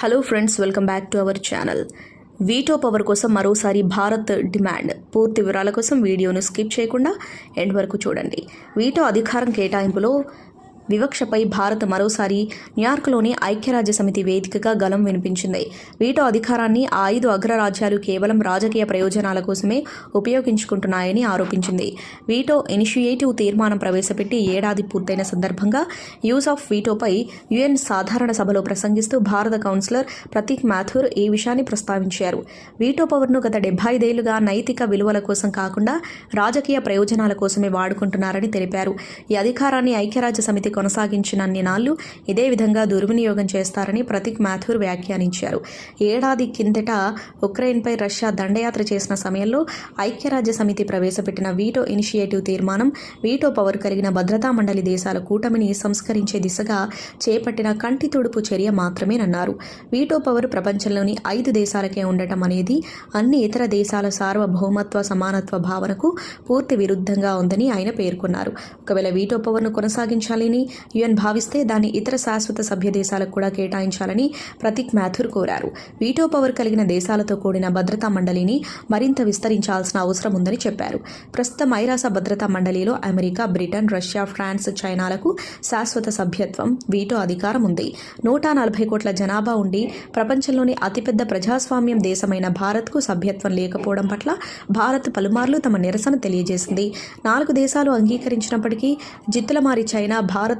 Hello friends welcome back to our channel veto power కోసం మరోసారి Bharat demand పూర్తి వివరాల కోసం వీడియోను స్కిప్ చేయకుండా ఎండ్ వరకు చూడండి వీటో అధికారం కేటాయింపులో వివక్షపై భారత్ మరోసారి న్యూయార్క్లోని ఐక్యరాజ్య సమితి వేదికగా గలం వినిపించింది. వీటో అధికారాన్ని ఆ ఐదు అగ్రరాజ్యాలు కేవలం రాజకీయ ప్రయోజనాల కోసమే ఉపయోగించుకుంటున్నాయని ఆరోపించింది. వీటో ఇనిషియేటివ్ తీర్మానం ప్రవేశపెట్టి ఏడాది పూర్తయిన సందర్భంగా యూజ్ ఆఫ్ వీటోపై యుఎన్ సాధారణ సభలో ప్రసంగిస్తూ భారత కౌన్సిలర్ ప్రతీక్ మాథూర్ ఈ విషయాన్ని ప్రస్తావించారు. వీటో పవర్ను గత డెబ్బై ఐదేళ్ళుగా నైతిక విలువల కోసం కాకుండా రాజకీయ ప్రయోజనాల కోసమే వాడుకుంటున్నారని తెలిపారు. ఈ అధికారాన్ని ఐక్యరాజ్య సమితి కొనసాగించినన్ని నాళ్ళు ఇదే విధంగా దుర్వినియోగం చేస్తారని ప్రతీక్ మాథూర్ వ్యాఖ్యానించారు. ఏడాది కిందట ఉక్రెయిన్పై రష్యా దండయాత్ర చేసిన సమయంలో ఐక్యరాజ్య సమితి ప్రవేశపెట్టిన వీటో ఇనిషియేటివ్ తీర్మానం వీటో పవర్ కలిగిన భద్రతా మండలి దేశాల కూటమిని సంస్కరించే దిశగా చేపట్టిన కంటి తుడుపు చర్య మాత్రమేనన్నారు. వీటో పవర్ ప్రపంచంలోని ఐదు దేశాలకే ఉండటం అనేది అన్ని ఇతర దేశాల సార్వభౌమత్వ సమానత్వ భావనకు పూర్తి విరుద్ధంగా ఉందని ఆయన పేర్కొన్నారు. ఒకవేళ వీటో పవర్ను కొనసాగించాలని యుఎన్ భావిస్తే దాన్ని ఇతర శాశ్వత సభ్య దేశాలకు కూడా కేటాయించాలని ప్రతీక్ మాథుర్ కోరారు. వీటో పవర్ కలిగిన దేశాలతో కూడిన భద్రతా మండలిని మరింత విస్తరించాల్సిన అవసరం ఉందని చెప్పారు. ప్రస్తుతం ఐరాస భద్రతా మండలిలో అమెరికా బ్రిటన్ రష్యా ఫ్రాన్స్ చైనాలకు శాశ్వత సభ్యత్వం వీటో అధికారం ఉంది. నూట నలభై కోట్ల జనాభా ఉండి ప్రపంచంలోని అతిపెద్ద ప్రజాస్వామ్యం దేశమైన భారత్కు సభ్యత్వం లేకపోవడం పట్ల భారత్ పలుమార్లు తమ నిరసన తెలియజేసింది. నాలుగు దేశాలు అంగీకరించినప్పటికీ జిత్తులమారి చైనా భారత్